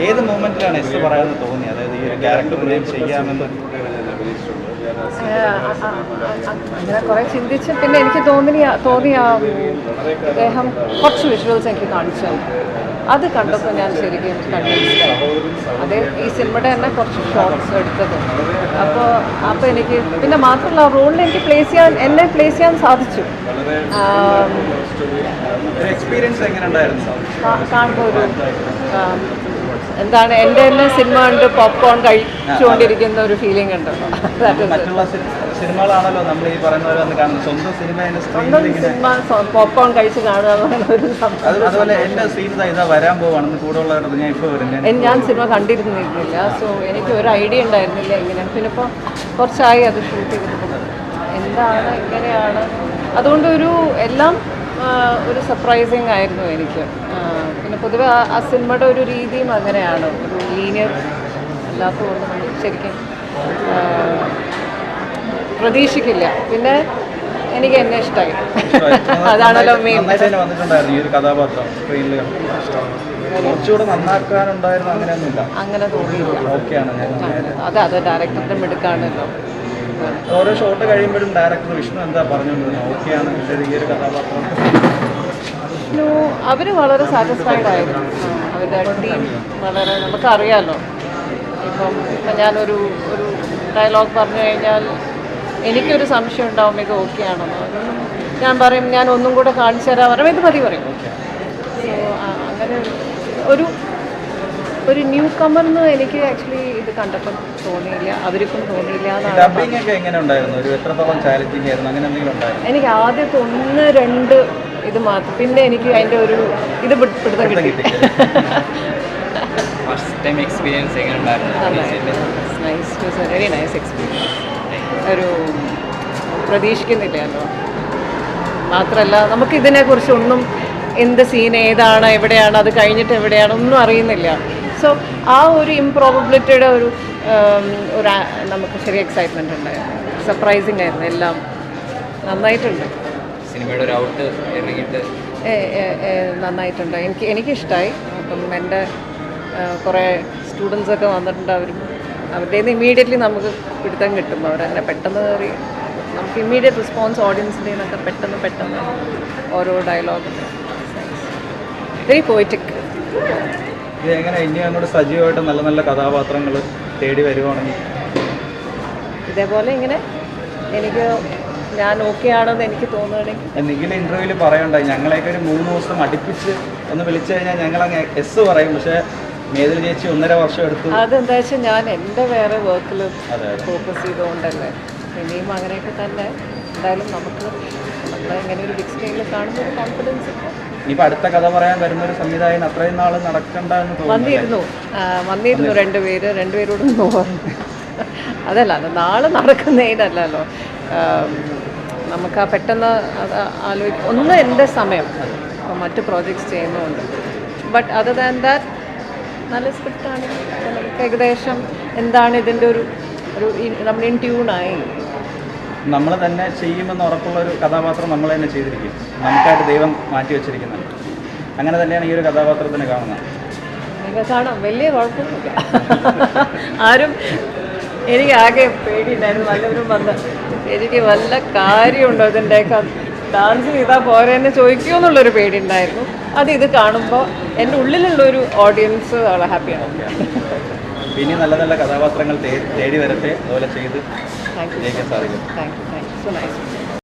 ഏത് മൂമെന്റിലാണ് എസ് പറയാമെന്ന് തോന്നി അതായത് ഈ ഒരു ക്യാരക്ടർ ചെയ്യാമെന്ന് അങ്ങനെ കുറെ ചിന്തിച്ച് പിന്നെ എനിക്ക് തോന്നി തോന്നി ആ അദ്ദേഹം കുറച്ച് വിഷ്വൽസ് എനിക്ക് കാണിച്ചു അത് കണ്ടപ്പോൾ ഞാൻ ശരിക്കും കൺവിൻസ്ഡ് അതേ ഈ സിനിമയുടെ തന്നെ കുറച്ച് ഷോർട്സ് എടുത്തത്. അപ്പോൾ അപ്പോൾ എനിക്ക് പിന്നെ മാത്രമല്ല ആ റോളിൽ എനിക്ക് പ്ലേസ് ചെയ്യാൻ എന്നെ പ്ലേസ് ചെയ്യാൻ സാധിച്ചു. കാണുമ്പോൾ ഒരു എന്താണ് എന്റെ തന്നെ സിനിമ കണ്ട് പോപ്കോൺ കഴിച്ചുകൊണ്ടിരിക്കുന്ന ഒരു ഫീലിംഗ് ഉണ്ട്. മറ്റുള്ള സിനിമകളാണല്ലോ നമ്മൾ ഈ പറയുന്ന സ്വന്തം സിനിമ പോപ്കോൺ കഴിച്ച് കാണുക അതുപോലെ എന്റെ സീൻ ഇതാ വരാൻ പോവാണെന്ന് കൂടെ ഉള്ളവരുടെ ഞാൻ ഇപ്പോൾ ഞാൻ സിനിമ കണ്ടിരുന്നില്ല സോ എനിക്ക് ഒരു ഐഡിയ ഉണ്ടായിരുന്നില്ല ഇങ്ങനെ. പിന്നെ ഇപ്പോൾ കുറച്ചായി അത് ഷൂട്ട് ചെയ്തിട്ട്. എന്താണ് എങ്ങനെയാണ്? അതുകൊണ്ട് ഒരു എല്ലാം ഒരു സർപ്രൈസിങ് ആയിരുന്നു എനിക്ക്. പിന്നെ പൊതുവെ ആ- സിനിമയുടെ ഒരു രീതിയും അങ്ങനെയാണ്. ഒരു ലീനിയർ അല്ലാത്തതുകൊണ്ട് നമ്മൾ ശരിക്കും പ്രതീക്ഷിക്കില്ല. പിന്നെ എനിക്ക് എന്നെ ഇഷ്ടമായി. അതാണല്ലോ മെയിൻ അങ്ങനെ തോന്നിയില്ല. അതെ അത് ഡയറക്ടറിന്റെ മിടുക്കാണല്ലോ. ഓരോ ഷോട്ട് കഴിയുമ്പോഴും ഡയറക്ടർ വിഷ്ണു എന്താ പറഞ്ഞുകൊണ്ടിരുന്നത് ഓക്കെയാണ്. ഈ ഒരു കഥാപാത്രം. വിഷ്ണു അവർ വളരെ സാറ്റിസ്ഫൈഡ് ആയിരുന്നു. അവരുടെ ടീം വളരെ നമുക്കറിയാമല്ലോ ഇപ്പം ഇപ്പം ഞാനൊരു ഒരു ഡയലോഗ് പറഞ്ഞു കഴിഞ്ഞാൽ എനിക്കൊരു സംശയം ഉണ്ടാവും ഇത് ഓക്കെ ആണെന്ന്. ഞാൻ പറയും ഞാൻ ഒന്നും കൂടെ കാണിച്ചു തരാൻ പറയും. ഇത് മതി പറയും അങ്ങനെ ഒരു ഒരു ന്യൂ കമർന്ന് എനിക്ക് ആക്ച്വലി ഇത് കണ്ടപ്പം തോന്നിയില്ല. അവർക്കും തോന്നിയില്ല എനിക്ക് ആദ്യത്തെ ഒന്ന് രണ്ട് ഇത് മാത്രം. പിന്നെ എനിക്ക് അതിന്റെ ഒരു ഇത് പിട്- പിടുത്തം കിട്ടി. First time experience nice very nice experience ഒരു പ്രതീക്ഷിക്കുന്നില്ലല്ലോ. മാത്രമല്ല നമുക്ക് ഇതിനെക്കുറിച്ച് ഒന്നും എന്ത് സീൻ ഏതാണ് എവിടെയാണ് അത് കഴിഞ്ഞിട്ട് എവിടെയാണ് ഒന്നും അറിയുന്നില്ല. സോ ആ ഒരു ഇംപ്രോബിലിറ്റിയുടെ ഒരു ഒരു നമുക്ക് ചെറിയ എക്സൈറ്റ്മെന്റ് ഉണ്ടായിരുന്നു. സർപ്രൈസിങ് ആയിരുന്നു എല്ലാം. നന്നായിട്ടുണ്ട്. സിനിമയുടെ ഒരു ഔട്ട് ഇറങ്ങിയിട്ട്. നന്നായിട്ടുണ്ട്. എനിക്ക് എനിക്കിഷ്ടമായി അപ്പം എന്റെ കുറേ സ്റ്റുഡൻസൊക്കെ വന്നിട്ടുണ്ട്. അവരും അവരുടെ നിന്ന് ഇമ്മീഡിയറ്റ്ലി നമുക്ക് പിടുത്തം കിട്ടും. അവരങ്ങനെ പെട്ടെന്ന് കയറി നമുക്ക് ഇമ്മീഡിയറ്റ് റെസ്പോൺസ് ഓഡിയൻസിന്റെ നിന്നൊക്കെ പെട്ടെന്ന് പെട്ടെന്ന് ഓരോ ഡയലോഗ്. വെരി പോയിറ്റിക് ഇതെങ്ങനെ എങ്ങനെ? ഇനി അങ്ങോട്ട് സജീവമായിട്ട് നല്ല നല്ല കഥാപാത്രങ്ങൾ തേടി വരുവാണെങ്കിൽ. ഇതേപോലെ ഇങ്ങനെ എനിക്ക് ഞാൻ ഓക്കെ ആണെന്ന് എനിക്ക് തോന്നുകയാണെങ്കിൽ. നിഖിൽ ഇന്റർവ്യൂവിൽ പറയണ്ടായി. ഞങ്ങളെയൊക്കെ ഒരു മൂന്ന് ദിവസം അടുപ്പിച്ച് ഒന്ന് വിളിച്ചു കഴിഞ്ഞാൽ ഞങ്ങൾ അങ്ങ് എസ് പറയും. പക്ഷേ മേതിൽ ചേച്ചി ഒന്നര വർഷം എടുത്തു. അതെന്താ വെച്ചാൽ ഞാൻ എന്റെ വേറെ വർക്കിൽ ഫോക്കസ് ചെയ്തുകൊണ്ടല്ലേ. ഇനിയും അങ്ങനെയൊക്കെ തന്നെ എന്തായാലും നമുക്ക് നമ്മളെ ഇങ്ങനെ ഒരു ബിഗ് സ്ക്രീനിൽ കാണുന്ന ഒരു കോൺഫിഡൻസ് ഇനിയിപ്പോൾ അടുത്ത കഥ പറയാൻ വരുന്ന ഒരു സംവിധായകൻ അത്രയും നാൾ നടക്കണ്ട എന്ന് വന്നിരുന്നു. വന്നിരുന്നു രണ്ടുപേര്. രണ്ടുപേരോടും അതല്ല അത് നാളെ നടക്കുന്നതിനല്ലല്ലോ. നമുക്ക് ആ പെട്ടെന്ന് അത് ആലോചിക്കും ഒന്ന് എന്റെ സമയം. ഇപ്പം മറ്റ് പ്രോജക്ട്സ് ചെയ്യുന്നുണ്ട്. ബട്ട് അതർ ദാൻ ദാറ്റ് നല്ല സ്ക്രിപ്റ്റ് ആണ്. നമുക്ക് ഏകദേശം എന്താണ് ഇതിന്റെ ഒരു ഒരു നമ്മൾ ഇൻ ട്യൂണായി നമ്മൾ തന്നെ ചെയ്യുമെന്ന് ഉറപ്പുള്ള ഒരു കഥാപാത്രം നമ്മൾ തന്നെ ചെയ്തിരിക്കും. നമുക്കായിട്ട് ദൈവം മാറ്റി വെച്ചിരിക്കുന്നുണ്ട് അങ്ങനെ തന്നെയാണ് ഈ ഒരു കഥാപാത്രത്തിന് കാണുന്നത്. കാണാം. വലിയ കുഴപ്പമൊന്നുമില്ല. ആരും എനിക്ക് ആകെ പേടിയുണ്ടായിരുന്നു. വല്ലവരും വന്ന് എനിക്ക് വല്ല കാര്യമുണ്ടോ ഇതിന്റെയൊക്കെ ഡാൻസ് ചെയ്താൽ പോരെ എന്നെ ചോദിക്കുമോ എന്നുള്ളൊരു പേടി ഉണ്ടായിരുന്നു അത് ഇത് കാണുമ്പോൾ എന്റെ ഉള്ളിലുള്ളൊരു ഓഡിയൻസ് വളരെ ഹാപ്പിയാണ് ഇനി നല്ല നല്ല കഥാപാത്രങ്ങൾ തേടി വരട്ടെ. അതുപോലെ ചെയ്ത് thank you thank you so nice